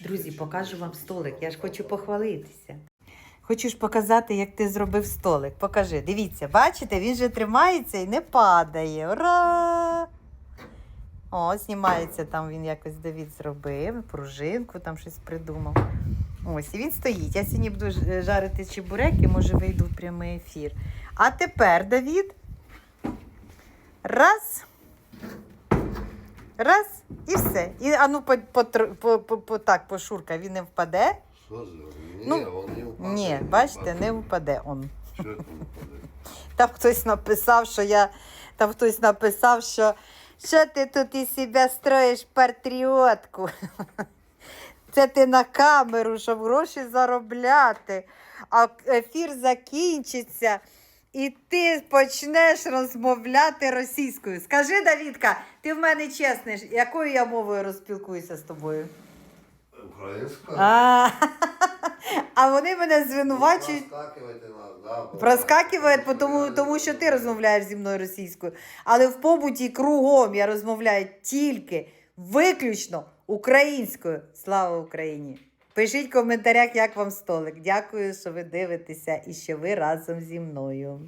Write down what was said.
Друзі, покажу вам столик. Я ж хочу похвалитися. Хочу ж показати, як ти зробив столик. Покажи. Дивіться, бачите, він же тримається і не падає. Ура! О, знімається там він якось Давід зробив, пружинку там щось придумав. Ось, і він стоїть. Я сьогодні буду ж- жарити чебуреки, може вийду в прямий ефір. А тепер, Давід. Раз. Раз і все. І а ну по, по, по, по, по, так пошурка, він не впаде. Що? Ні, Ну, он не впаде. Ні, бачите, не впаде он. Що там впаде? Там хтось написав, що я. Там хтось написав, що що ти тут із себе строїш патріотку. Це ти на камеру, щоб гроші заробляти. А ефір закінчиться, і ти почнеш розмовляти російською. Скажи, Давідка, ти в мене чесний, якою я мовою розпілкуюся з тобою? Українська? А, а вони мене звинувачують. Проскакивайте да, бо- Проскакує, тому, тому що ти розмовляєш зі мною російською. Але в побуті кругом я розмовляю тільки, виключно українською. Слава Україні! Пишіть в коментарях, як вам столик. Дякую, що ви дивитеся і що ви разом зі мною.